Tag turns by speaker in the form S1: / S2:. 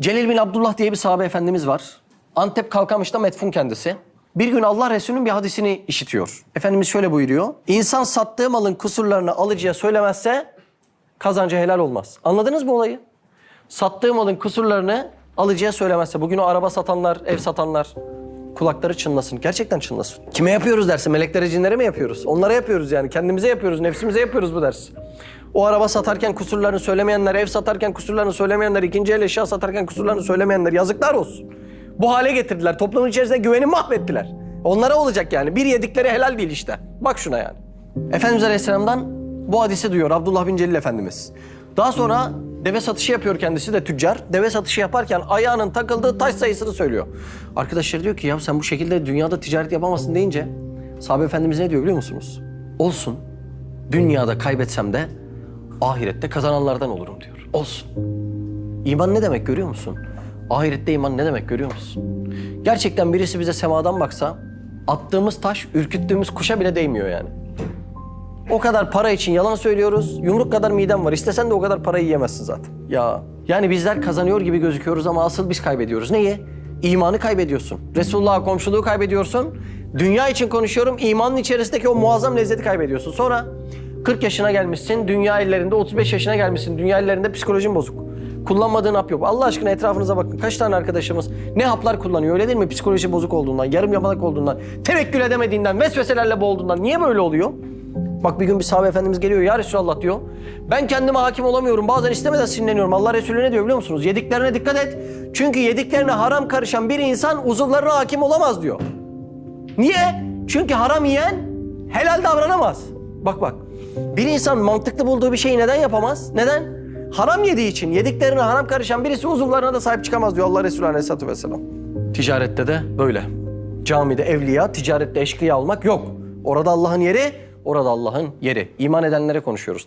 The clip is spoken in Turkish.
S1: Celil bin Abdullah diye bir sahabe efendimiz var. Antep Kalkamış'ta metfun kendisi. Bir gün Allah Resulü'nün bir hadisini işitiyor. Efendimiz şöyle buyuruyor. İnsan sattığı malın kusurlarını alıcıya söylemezse kazancı helal olmaz. Anladınız mı olayı? Sattığı malın kusurlarını alıcıya söylemezse. Bugün o araba satanlar, ev satanlar kulakları çınlasın. Gerçekten çınlasın. Kime yapıyoruz dersi? Meleklere, cinlere mi yapıyoruz? Onlara yapıyoruz yani. Kendimize yapıyoruz, nefsimize yapıyoruz bu dersi. O araba satarken kusurlarını söylemeyenler, ev satarken kusurlarını söylemeyenler, ikinci el eşya satarken kusurlarını söylemeyenler yazıklar olsun. Bu hale getirdiler. Toplumun içerisinde güveni mahvettiler. Onlara olacak yani. Bir yedikleri helal değil işte. Bak şuna yani. Efendimiz Aleyhisselam'dan bu hadisi duyuyor Abdullah bin Celil Efendimiz. Daha sonra deve satışı yapıyor kendisi de tüccar. Deve satışı yaparken ayağının takıldığı taş sayısını söylüyor. Arkadaşlar diyor ki ya sen bu şekilde dünyada ticaret yapamazsın deyince sahabe efendimiz ne diyor biliyor musunuz? Olsun. Dünyada kaybetsem de ahirette kazananlardan olurum diyor. Olsun. İman ne demek görüyor musun? Ahirette iman ne demek görüyor musun? Gerçekten birisi bize semadan baksa attığımız taş ürküttüğümüz kuşa bile değmiyor yani. O kadar para için yalan söylüyoruz. Yumruk kadar midem var. İstesen de o kadar parayı yiyemezsin zaten. Ya yani bizler kazanıyor gibi gözüküyoruz ama asıl biz kaybediyoruz. Neyi? İmanı kaybediyorsun. Resulullah'a komşuluğu kaybediyorsun. Dünya için konuşuyorum. İmanın içerisindeki o muazzam lezzeti kaybediyorsun. Sonra 40 yaşına gelmişsin. Dünya ellerinde 35 yaşına gelmişsin. Dünya ellerinde psikolojin bozuk. Kullanmadığın hap yok. Allah aşkına etrafınıza bakın. Kaç tane arkadaşımız ne haplar kullanıyor öyle değil mi? Psikoloji bozuk olduğundan, yarım yamalak olduğundan, tevekkül edemediğinden, vesveselerle boğulduğundan. Niye böyle oluyor? Bak bir gün bir sahabe efendimiz geliyor ya Resulallah diyor. Ben kendime hakim olamıyorum. Bazen istemeden sinirleniyorum. Allah Resulü ne diyor biliyor musunuz? Yediklerine dikkat et. Çünkü yediklerine haram karışan bir insan uzuvlarına hakim olamaz diyor. Niye? Çünkü haram yiyen helal davranamaz. Bak bak. Bir insan mantıklı bulduğu bir şeyi neden yapamaz? Neden? Haram yediği için. Yediklerine haram karışan birisi uzuvlarına da sahip çıkamaz diyor Allah Resulü Aleyhisselatü Vesselam. Ticarette de böyle. Camide evliya, ticarette eşkıya olmak yok. Orada Allah'ın yeri, orada Allah'ın yeri. İman edenlere konuşuyoruz.